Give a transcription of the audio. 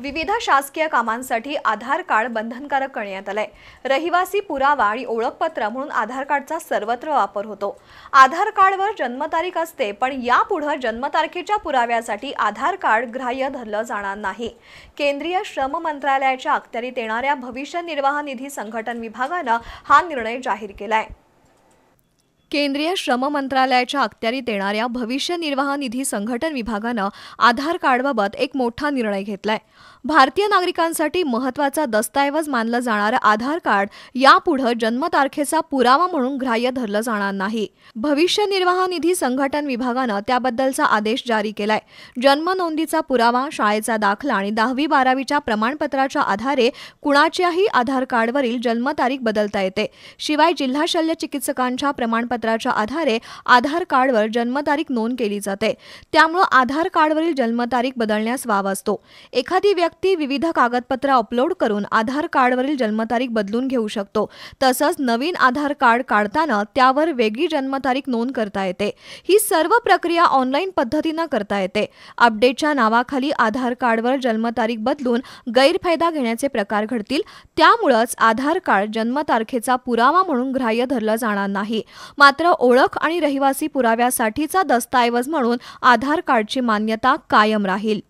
विविध शासकीय कामांसाठी आधार कार्ड बंधनकारक करण्यात आलंय. रहिवासी पुरावा आणि ओळखपत्र म्हणून आधार कार्डचा सर्वत्र वापर होतो. आधार कार्डवर जन्मतारीख असते पण यापुढे जन्मतारखेच्या पुराव्यासाठी आधार कार्ड ग्राह्य धरलं जाणार नाही. केंद्रीय श्रम मंत्रालयाच्या अखत्यारीत येणाऱ्या भविष्य निर्वाह निधी संघटन विभागानं हा निर्णय जाहीर केलाय. केंद्रीय श्रम मंत्रालयाच्या अखत्यारीत येणाऱ्या भविष्य निर्वाह निधी संघटन विभागानं आधार कार्डबाबत एक मोठा निर्णय घेतलाय. भारतीय नागरिकांसाठी महत्त्वाचा दस्तऐवज मानलं जाणारं आधार कार्ड यापुढे जन्मतारखेचा पुरावा म्हणून ग्राह्य धरलं जाणार नाही. भविष्य निर्वाह निधी संघटन विभागानं त्याबद्दलचा आदेश जारी केलाय. जन्म नोंदीचा पुरावा शाळेचा दाखला आणि दहावी बारावीच्या प्रमाणपत्राच्या आधारे कुणाच्याही आधार कार्डवरील जन्मतारीख बदलता येते. शिवाय जिल्हा शल्य चिकित्सकांच्या प्रमाणपत्राच्या आधारे आधार कार्डवर जन्मतारीख नोंद केली जाते. त्यामुळं आधार कार्डवरील जन्मतारीख बदलण्यास वाव असतो. एखादी व्यक्ती विविध कागदपत्र अपलोड करून आधार कार्डवरील जन्मतारीख बदलून घेऊ शकतो. तसंच नवीन आधार कार्ड काढताना त्यावर वेगळी जन्मतारीख नोंद करता येते. ही सर्व प्रक्रिया ऑनलाईन पद्धतीनं करता येते. अपडेटच्या नावाखाली आधार कार्डवर जन्मतारीख बदलून गैरफायदा घेण्याचे प्रकार घडतील. त्यामुळंच आधार कार्ड जन्मतारखेचा पुरावा म्हणून ग्राह्य धरलं जाणार नाही. मात्र ओळख आणि रहिवासी पुराव्यासाठीचा दस्तऐवज म्हणून आधार कार्डची मान्यता कायम राहील.